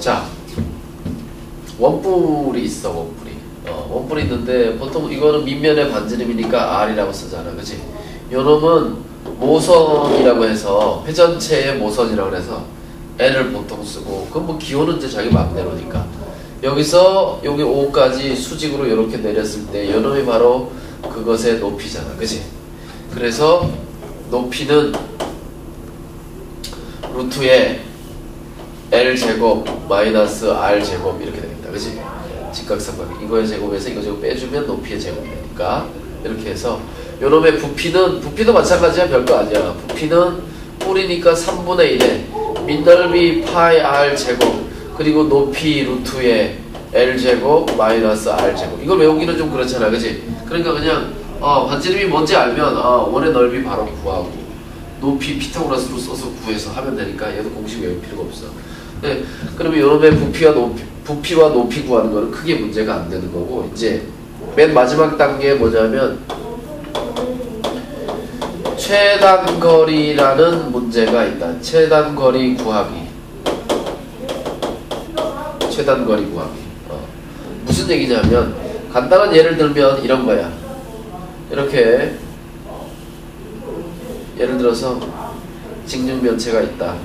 자 원뿔이 있어 원뿔이. 어, 원뿔이 있는데 보통 이거는 밑면의 반지름이니까 R이라고 쓰잖아 그지 요놈은 모선이라고 해서 회전체의 모선이라고 해서 L을 보통 쓰고 그건 뭐 기호는 이제 자기 마음대로니까. 여기서 여기 5까지 수직으로 이렇게 내렸을 때 요놈이 바로 그것의 높이잖아 그지 그래서 높이는 루트에 L제곱 마이너스 R제곱 이렇게 되겠다. 그지? 직각삼각 이거의 제곱에서 이거 제곱 빼주면 높이의 제곱이 되니까. 이렇게 해서 요놈의 부피는 부피도 마찬가지야. 별거 아니야. 부피는 뿔이니까 3분의 1에 민넓이 파이 R 제곱 그리고 높이 루트의 L 제곱 마이너스 R 제곱. 이걸 외우기는 좀 그렇잖아. 그지? 그러니까 그냥 어, 반지름이 뭔지 알면 어, 원의 넓이 바로 구하고 높이 피타고라스로 써서 구해서 하면 되니까 얘도 공식 외울 필요가 없어 네, 그러면 요놈의 부피와 높이 부피와 높이 구하는 거는 크게 문제가 안 되는 거고 이제 맨 마지막 단계 뭐냐면 최단거리라는 문제가 있다. 최단거리 구하기. 최단거리 구하기. 어. 무슨 얘기냐면 간단한 예를 들면 이런 거야. 이렇게 예를 들어서 직육면체가 있다.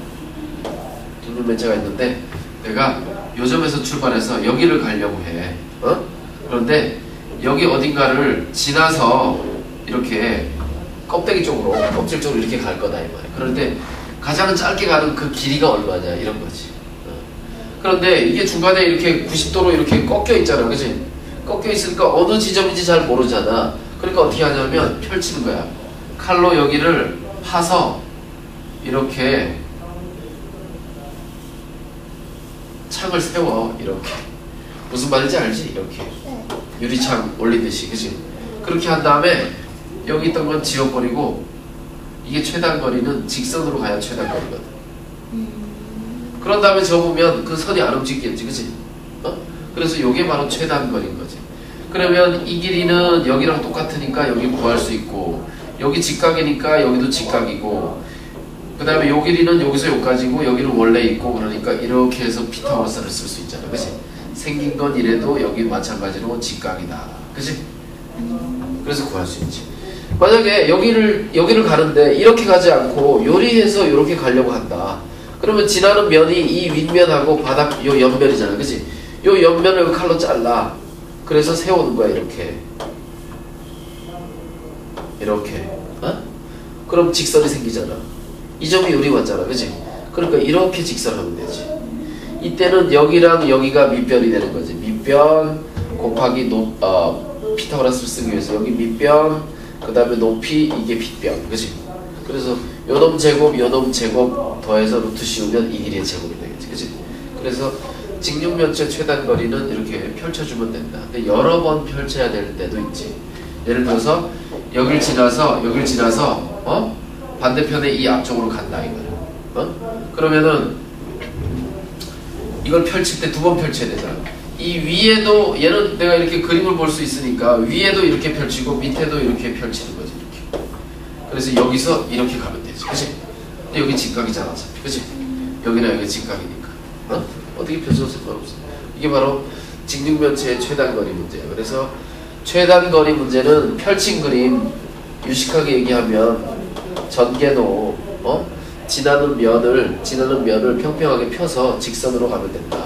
직육면체가 있는데 내가 요점에서 출발해서 여기를 가려고 해. 어? 그런데 여기 어딘가를 지나서 이렇게 껍데기 쪽으로 껍질 쪽으로 이렇게 갈 거다 이 말이야. 그런데 가장 짧게 가는 그 길이가 얼마냐 이런 거지. 어. 그런데 이게 중간에 이렇게 90도로 이렇게 꺾여 있잖아, 그지? 꺾여 있으니까 어느 지점인지 잘 모르잖아. 그러니까 어떻게 하냐면 펼치는 거야. 칼로 여기를 파서 이렇게 창을 세워 이렇게 무슨 말인지 알지? 이렇게 네. 유리창 올리듯이 그지? 그렇게 한 다음에 여기 있던 건 지워버리고 이게 최단 거리는 직선으로 가야 최단 거리거든 음. 그런 다음에 접으면 그 선이 안 움직이겠지 그지? 어? 그래서 이게 바로 최단 거리인 거지 그러면 이 길이는 여기랑 똑같으니까 여기 구할 수 있고 여기 직각이니까 여기도 직각이고 그 다음에 요 길이는 여기서 여기까지고 여기는 원래 있고 그러니까 이렇게 해서 피타고라스를 쓸 수 있잖아. 그지? 생긴 건 이래도 여기 마찬가지로 직각이다. 그지? 그래서 구할 수 있지. 만약에 여기를 여기를 가는데 이렇게 가지 않고 요리해서 이렇게 가려고 한다. 그러면 지나는 면이 이 윗면하고 바닥 요 옆면이잖아. 그지? 요 옆면을 칼로 잘라. 그래서 세우는 거야 이렇게 이렇게 어? 그럼 직선이 생기잖아 이 점이 요리 왔잖아 그지? 그러니까 이렇게 직선하면 되지 이때는 여기랑 여기가 밑변이 되는 거지 밑변 곱하기 높, 어, 피타고라스를 쓰기 위해서 여기 밑변 그 다음에 높이 이게 빗변 그지? 그래서 요놈 제곱 요놈 제곱 더해서 루트 씌우면 이 길이의 제곱이 되겠지 그지? 그래서 직육면체 최단거리는 이렇게 펼쳐주면 된다 근데 여러 번 펼쳐야 될 때도 있지 예를 들어서 여길 지나서 여길 지나서 어? 반대편에 이 앞쪽으로 간다 이거야 어? 그러면은 이걸 펼칠 때 두 번 펼쳐야 되잖아 이 위에도 얘는 내가 이렇게 그림을 볼 수 있으니까 위에도 이렇게 펼치고 밑에도 이렇게 펼치는 거지 이렇게 그래서 여기서 이렇게 가면 되지? 근데 여기 직각이잖아 그치? 여기나 여기 직각이니까 어? 어떻게 펼쳐도 상관없어 이게 바로 직육면체의 최단거리 문제야 그래서 최단거리 문제는 펼친 그림 유식하게 얘기하면 전개도 어? 지나는 면을 지나는 면을 평평하게 펴서 직선으로 가면 된다.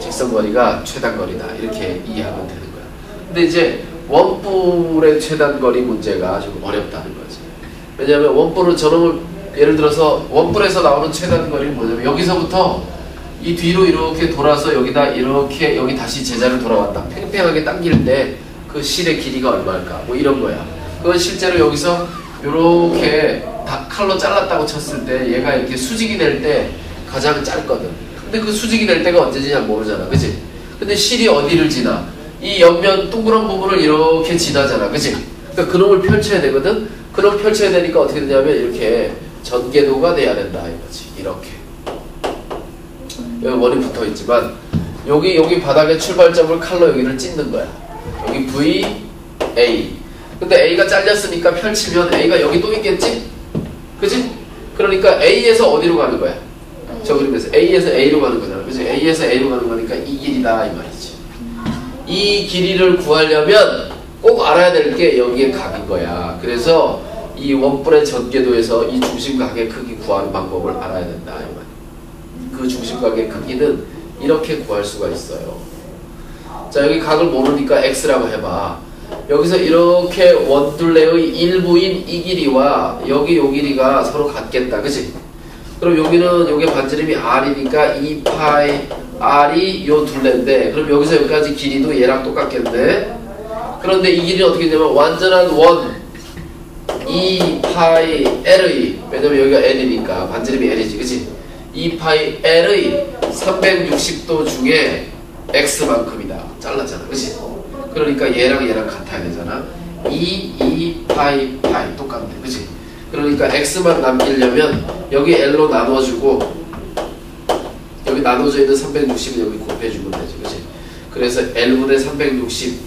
직선 거리가 최단 거리다 이렇게 이해하면 되는 거야. 근데 이제 원뿔의 최단 거리 문제가 좀 어렵다는 거지. 왜냐하면 원뿔은 저놈을 예를 들어서 원뿔에서 나오는 최단 거리는 뭐냐면 여기서부터 이 뒤로 이렇게 돌아서 여기다 이렇게 여기 다시 제자를 돌아왔다. 팽팽하게 때그 실의 길이가 얼마일까? 뭐 이런 거야. 그건 실제로 여기서 이렇게 다 칼로 잘랐다고 쳤을 때 얘가 이렇게 수직이 될 때 가장 짧거든. 근데 그 수직이 될 때가 언제지 잘 모르잖아. 그치? 근데 실이 어디를 지나? 이 옆면 동그란 부분을 이렇게 지나잖아. 그치? 그러니까 그놈을 펼쳐야 되거든? 그놈 펼쳐야 되니까 어떻게 되냐면 이렇게 전개도가 돼야 된다. 이거지. 이렇게. 여기 원이 붙어 있지만 여기 여기 바닥에 출발점을 칼로 여기를 찢는 거야. 여기 V, A. 근데 A가 잘렸으니까 펼치면 A가 여기 또 있겠지? 그지? 그러니까 A에서 어디로 가는 거야? 저 그림에서 A에서 A로 가는 거잖아. 그지? A에서 A로 가는 거니까 이 길이다 이 말이지. 이 길이를 구하려면 꼭 알아야 될 게 여기에 각인 거야. 그래서 이 원뿔의 전개도에서 이 중심 각의 크기 구하는 방법을 알아야 된다 이 말. 그 중심각의 크기는 이렇게 구할 수가 있어요. 자 여기 각을 모르니까 x라고 해봐. 여기서 이렇게 원둘레의 일부인 이 길이와 여기 요 길이가 서로 같겠다. 그치? 그럼 여기는 여기 반지름이 r이니까 2파이 r이 요 둘레인데 그럼 여기서 여기까지 길이도 얘랑 똑같겠네. 그런데 이 길이는 어떻게 되냐면 완전한 원 2파이 l의 왜냐면 여기가 l이니까 반지름이 l이지 그치? 2파이 l의 360도 중에 x만큼이다. 잘랐잖아. 그치? 그러니까 얘랑 얘랑 같아야 되잖아. 2, 2, 파이, 파이 똑같네. 그치? 그러니까 x만 남기려면 여기 l로 나눠주고 여기 나눠져 있는 360을 여기 곱해주면 되지. 그치? 그래서 l분의 360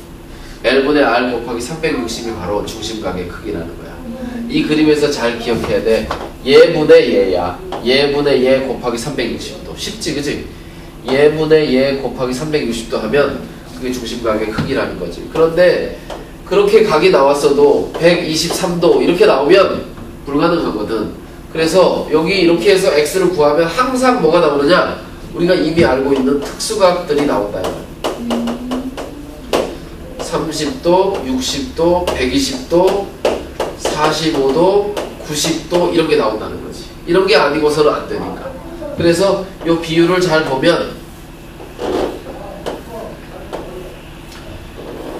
l분의 r 곱하기 360이 바로 중심각의 크기라는 거야. 이 그림에서 잘 기억해야 돼. 얘분의 얘야. 얘분의 얘 곱하기 360도. 쉽지, 그치? 얘분의 얘 곱하기 360도 하면 그게 중심각의 크기라는 거지. 그런데 그렇게 각이 나왔어도 123도 이렇게 나오면 불가능하거든. 그래서 여기 이렇게 해서 x를 구하면 항상 뭐가 나오느냐? 우리가 이미 알고 있는 특수각들이 나온다. 30도, 60도, 120도, 45도, 90도 이런 게 나온다는 거지. 이런 게 아니고서는 안 되니까. 그래서 이 비율을 잘 보면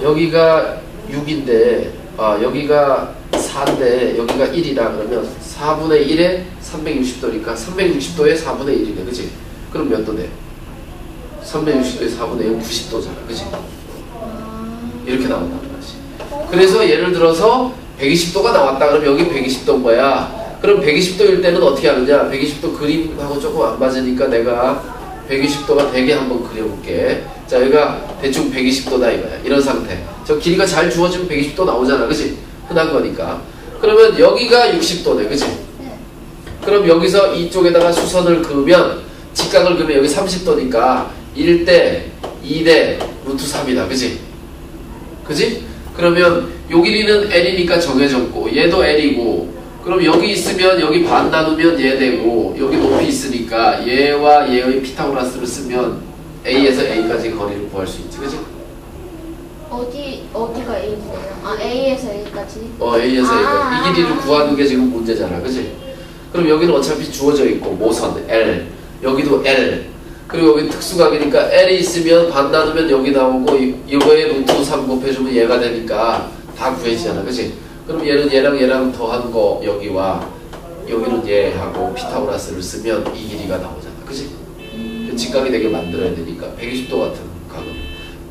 여기가 6인데 아 여기가 4인데 여기가 1이라 그러면 4분의 1에 360도니까 360도에 4분의 1이네 그치? 그럼 몇 도네? 360도에 4분의 1은 90도잖아 그치? 이렇게 나온다는 거지 그래서 예를 들어서 120도가 나왔다. 그러면 여기 120도인 거야. 그럼 120도일 때는 어떻게 하느냐? 120도 그림하고 조금 안 맞으니까 내가 120도가 되게 한번 그려볼게. 자 여기가 대충 120도다 이거야. 이런 상태. 저 길이가 잘 주어지면 120도 나오잖아. 그치? 흔한 거니까. 그러면 여기가 60도네. 그치? 그럼 여기서 이쪽에다가 수선을 그으면 직각을 그으면 여기 30도니까 1대 2대 루트 3이다. 그치? 그치 그러면 요 길이는 L이니까 정해졌고 얘도 L이고 그럼 여기 있으면 여기 반 나누면 얘 되고 여기 높이 있으니까 얘와 얘의 피타고라스를 쓰면 A에서 A까지 거리를 구할 수 있지 그치? 어디 어디가 A예요? 아 A에서 A까지. 어 A에서 아. A까지 이 길이를 구하는 게 지금 문제잖아 그치? 그럼 여기는 어차피 주어져 있고 모선 L 여기도 L 그리고 여기 특수각이니까 L이 있으면 반 나누면 여기 나오고 이- 이거에 루트 3 곱해주면 얘가 되니까 다 구해지잖아. 그치? 그럼 얘는 얘랑 얘랑 더한 거 여기와 여기는 얘하고 피타고라스를 쓰면 이 길이가 나오잖아. 그치? 직각이 되게 만들어야 되니까 120도 같은 각은.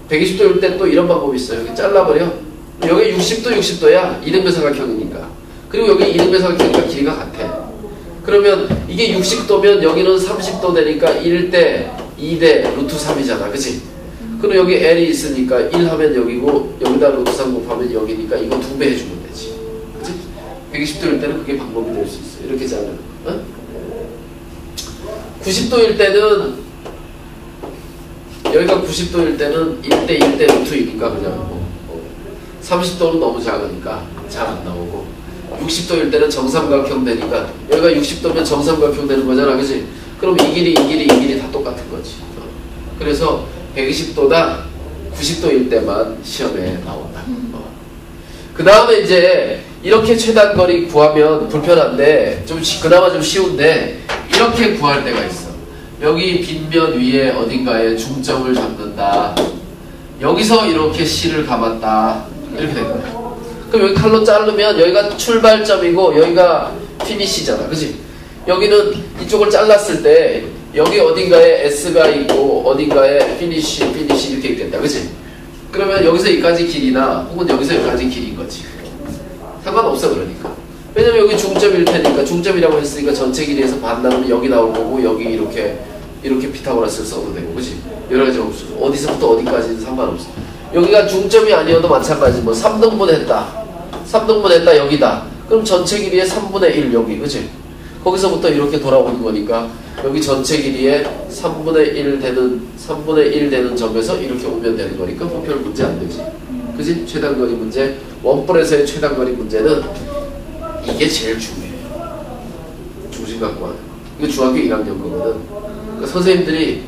120도일 때 또 이런 방법이 있어요. 여기 잘라버려. 여기 60도 60도야. 이등변 삼각형이니까. 그리고 여기 이등변 삼각형이니까 길이가 같아 그러면 이게 60도면 여기는 30도 되니까 1대 2대 루트 3이잖아 그치? 그럼 여기 L이 있으니까 1 하면 여기고 여기다 루트 3 곱하면 여기니까 이거 두 배 해주면 되지 그치? 120도일 때는 그게 방법이 될 수 있어 이렇게 자르는 거 어? 90도일 때는 여기가 90도일 때는 1대 1대 루트 2니까 그냥 뭐, 뭐 30도는 너무 작으니까 잘 안 나오고 60도일 때는 정삼각형 되니까 여기가 60도면 정삼각형 되는 거잖아 그지? 그럼 이 길이 이 길이 이 길이 다 똑같은 거지. 어. 그래서 120도다 90도일 때만 시험에 나온다. 어. 그 다음에 이제 이렇게 최단거리 구하면 불편한데 좀 시- 그나마 좀 쉬운데 이렇게 구할 때가 있어. 여기 빗면 위에 어딘가에 중점을 잡는다. 여기서 이렇게 C를 감았다. 이렇게 된 거야 그럼 여기 칼로 자르면 여기가 출발점이고 여기가 피니시잖아 그지? 여기는 이쪽을 잘랐을 때 여기 어딘가에 S가 있고 어딘가에 피니시 피니시 이렇게 있겠다 그지? 그러면 여기서 여기까지 길이나 혹은 여기서 여기까지 길인 거지. 상관없어 그러니까. 왜냐면 여기 중점일 테니까 중점이라고 했으니까 전체 길이에서 반 나누면 여기 나올 거고 여기 이렇게 이렇게 피타고라스를 써도 되고 그지? 여러 가지 없어. 어디서부터 어디까지는 상관없어 여기가 중점이 아니어도 마찬가지 뭐 3등분 했다 3등분 했다 여기다 그럼 전체 길이의 3분의 1 여기 그럼 거기서부터 이렇게 돌아오는 거니까 여기 전체 길이의 3분의 1 되는 3분의 1 되는 점에서 이렇게 오면 되는 거니까 뭐별 문제 안 되지. 그지? 최단거리 문제. 원뿔에서의 최단거리 문제는 이게 제일 중요해요. 중심 갖고 하는 거. 이거 중학교 1학년 거거든. 그러니까 선생님들이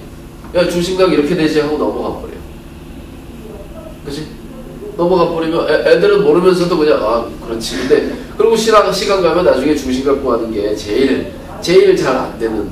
야 중심각 이렇게 되지 하고 넘어가 버려. 넘어가 버리면 애, 애들은 모르면서도 그냥 아 그렇지. 근데 그리고 시간 시간 가면 나중에 중심 갖고 하는 게 제일 제일 잘 안 되는